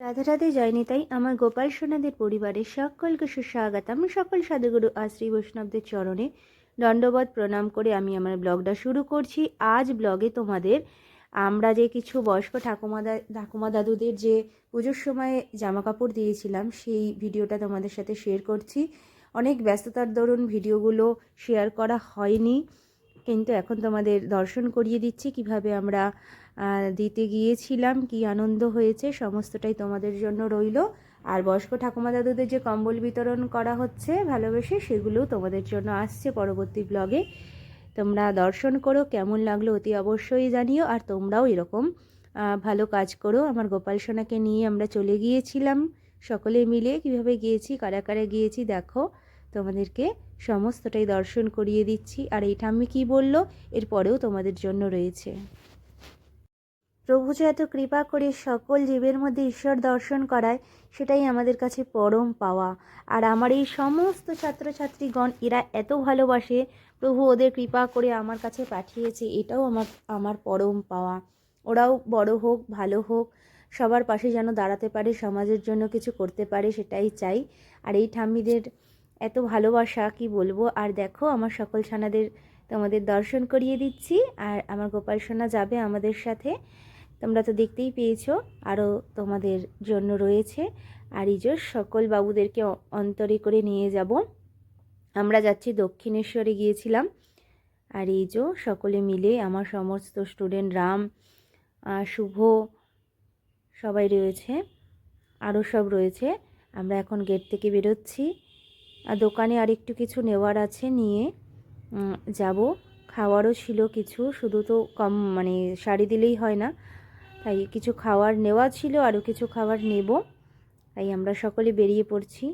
রাধে রাধে জয়নিতাই আমার গোপাল সোনাদের পরিবারের সকলকে সুস্বাগতম। সকল সাধুগুরু আর শ্রী বৈষ্ণবদের চরণে দণ্ডবধ প্রণাম করে আমি আমার ব্লগটা শুরু করছি। আজ ব্লগে তোমাদের আমরা যে কিছু বয়স্ক ঠাকুমা ঠাকুমা দাদুদের যে পুজোর সময় জামা কাপড় দিয়েছিলাম, সেই ভিডিওটা তোমাদের সাথে শেয়ার করছি। অনেক ব্যস্ততার দরুন ভিডিওগুলো শেয়ার করা হয়নি। কিন্তু এখন তোমাদের দর্শন করিয়ে দিচ্ছি, কীভাবে আমরা দিতে গিয়েছিলাম, কি আনন্দ হয়েছে, সমস্তটাই তোমাদের জন্য রইল। আর বয়স্ক ঠাকুমা দাদুদের যে কম্বল বিতরণ করা হচ্ছে, ভালোবেসে সেগুলোও তোমাদের জন্য আসছে পরবর্তী ব্লগে তোমরা দর্শন করো, কেমন লাগল অতি অবশ্যই জানিও, আর তোমরাও এরকম ভালো কাজ করো। আমার গোপাল সোনাকে নিয়ে আমরা চলে গিয়েছিলাম, সকলে মিলে। কীভাবে গিয়েছি, কারা কারা গিয়েছি, দেখো। তোমাদেরকে সমস্তটাই দর্শন করিয়ে দিচ্ছি। আর এই ঠাম্মি কী বলল? এরপরেও তোমাদের জন্য রয়েছে। প্রভু যে এত কৃপা করে সকল জীবের মধ্যে ঈশ্বর দর্শন করায়, সেটাই আমাদের কাছে পরম পাওয়া। আর আমার এই সমস্ত ছাত্রছাত্রীগণ, এরা এত ভালোবাসে, প্রভু ওদের কৃপা করে আমার কাছে পাঠিয়েছে, এটাও আমার আমার পরম পাওয়া। ওরাও বড় হোক, ভালো হোক, সবার পাশে যেন দাঁড়াতে পারে, সমাজের জন্য কিছু করতে পারে, সেটাই চাই। আর এই ঠাম্মিদের এত ভালোবাসা, কি বলব? আর দেখো, আমার সকল ছানাদের তোমাদের দর্শন করিয়ে দিচ্ছি। আর আমার গোপাল সোনা যাবে আমাদের সাথে। তোমরা তো দেখতেই পেয়েছ আরও তোমাদের জন্য রয়েছে। আর যে সকল বাবুদেরকে অন্তরে করে নিয়ে যাব। আমরা যাচ্ছি দক্ষিণেশ্বরে গিয়েছিলাম। আর এই যে সকলে মিলে আমার সমস্ত স্টুডেন্ট রাম শুভ সবাই রয়েছে আরও সব রয়েছে। আমরা এখন গেট থেকে বেরোচ্ছি। আর দোকানে আরেকটু কিছু নেওয়ার আছে নিয়ে যাব। খাওয়ারও ছিল কিছু শুধু তো কম মানে শাড়ি দিলেই হয় না। তাই কিছু খাওয়ার নেওয়া ছিল আরও কিছু খাবার নেব। তাই আমরা সকলে বেরিয়ে পড়ছি।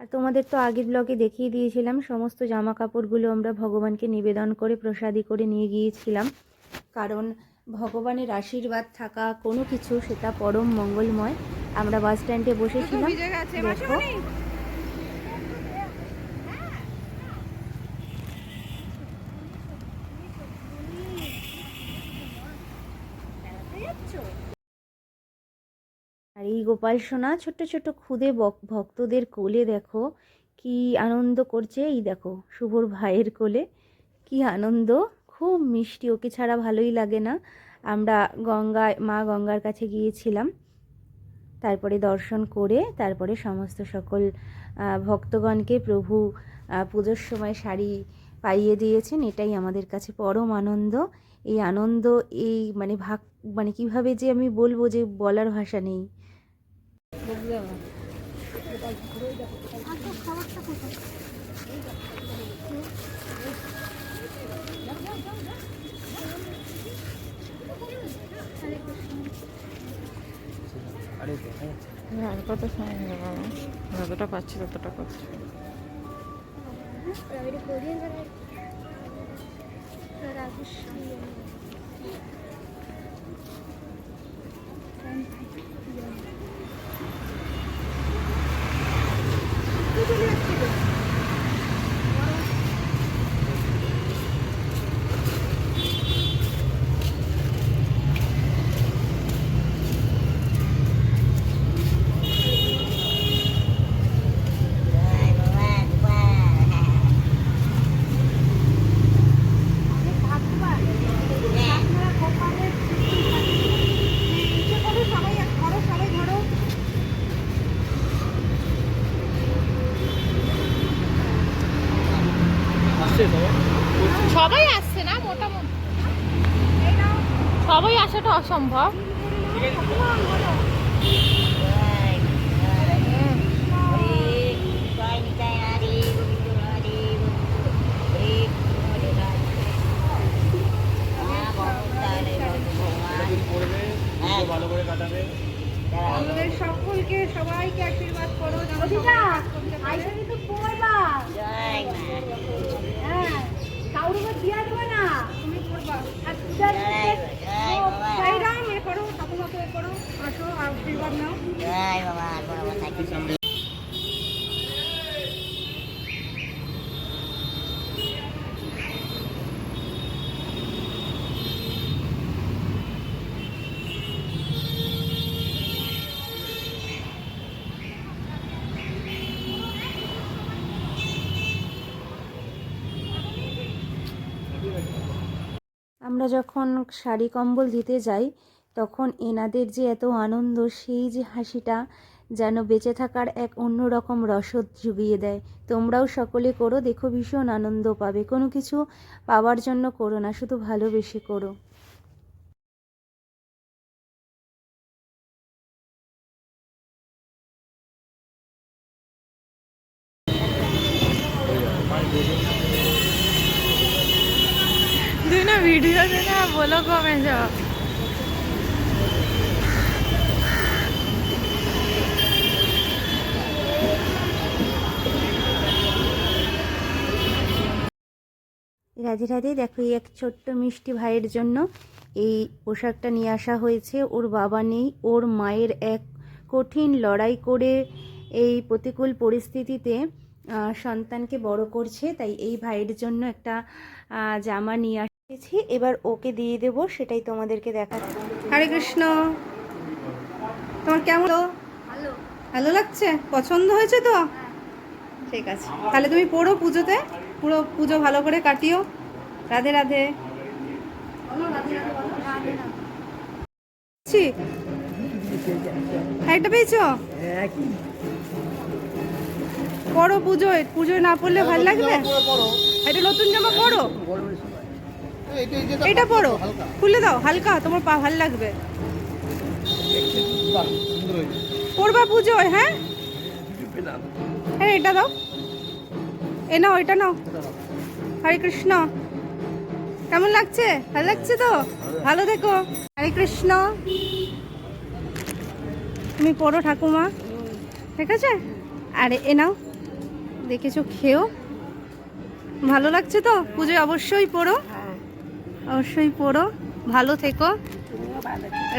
আর তোমাদের তো আগের ব্লগে দেখিয়ে দিয়েছিলাম সমস্ত জামা কাপড়গুলো আমরা ভগবানকে নিবেদন করে প্রসাদি করে নিয়ে গিয়েছিলাম। কারণ ভগবানের আশীর্বাদ থাকা কোনো কিছু সেটা পরম মঙ্গলময়। আমরা বাস স্ট্যান্ডে বসেছিলাম। দেখো আর এই গোপাল সোনা, ছোট্ট ছোট্ট খুদে ভক্তদের কোলে দেখো, কি আনন্দ করছে। এই দেখো, শুভর ভাইয়ের কোলে, কি আনন্দ। খুব মিষ্টি, ওকে ছাড়া ভালোই লাগে না। আমরা গঙ্গায়, মা গঙ্গার কাছে গিয়েছিলাম। তারপরে দর্শন করে, তারপরে সমস্ত সকল ভক্তগণকে প্রভু পুজোর সময় শাড়ি পাইয়ে দিয়েছেন। এটাই আমাদের কাছে পরম আনন্দ। এই আনন্দ, এই মানে ভাগ মানে কীভাবে যে আমি বলব যে বলার ভাষা নেই। আর কত সময় হয়ে গেল যতটা পাচ্ছি ততটা করছি। সবাই আসছে না মোটামুটি। সবাই আসাটা অসম্ভব। আমরা যখন শাড়ি কম্বল দিতে যাই তখন এনাদের যে এত আনন্দ সেই যে হাসিটা যেন বেঁচে থাকার এক অন্যরকম রসদ জুগিয়ে দেয়। তোমরাও সকলে করো, দেখো ভীষণ আনন্দ পাবে। কোনো কিছু পাওয়ার জন্য করো না, শুধু ভালোবেসে করো। ভিডিও দে না বলো কমে যাও। রাধে রাধে দেখো এই এক ছোট্ট মিষ্টি ভাইয়ের জন্য এই পোশাকটা নিয়ে আসা হয়েছে। ওর বাবা নেই ওর মায়ের এক কঠিন লড়াই করে এই প্রতিকূল পরিস্থিতিতে সন্তানকে বড় করছে। তাই এই ভাইয়ের জন্য একটা জামা নিয়ে আসছি। এবার ওকে দিয়ে দেবো সেটাই তোমাদেরকে দেখা হরে কৃষ্ণ। তোমার কেমন? ভালো। ভালো। লাগছে? পছন্দ হয়েছে তো? ঠিক আছে। তাহলে তুমি পড়ো পুজোতে। পুরো পুজো ভালো করে কাটিও। রাধে রাধে। একটা পেয়েছ? পড়ো পুজোয় পুজোয় না পড়লে ভালো লাগবে? এটা নতুন জামা পড়ো। এটা পড়ো। খুলে দাও, হালকা, তোমার পা ভালো লাগবে। পড়বা পুজোয় হ্যাঁ? হ্যাঁ এটা দাও। এ নাও, এটা নাও। হরে কৃষ্ণ। কেমন লাগছে? ভালো লাগছে তো? ভালো থেকো। হরে কৃষ্ণ। তুমি পড়ো ঠাকুমা। ঠিক আছে? আরে, এ নাও। দেখেছ, খেও। ভালো লাগছে তো? পুজোয় অবশ্যই পড়ো। অবশ্যই পড়ো। ভালো থেকো।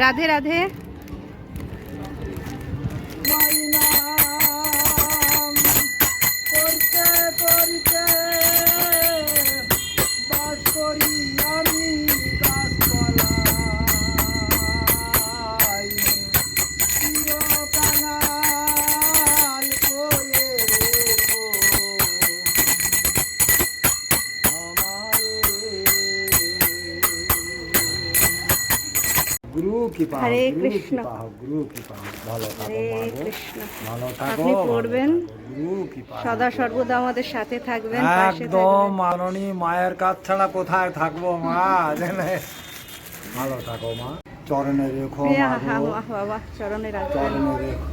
রাধে রাধে। Africa. গুরু কৃপা হরে কৃষ্ণ। গুরু কৃপা। ভালো হরে কৃষ্ণ। ভালো থাকো আপনি পড়বেন। গুরু কৃপা সদা সর্বদা আমাদের সাথে থাকবেন একদম মাননী মায়ের কাছ ছাড়া কোথায় থাকব মা? জেনে? ভালো থাকো মা। চরণে রেখো চরণে রাখো চরণে রেখো।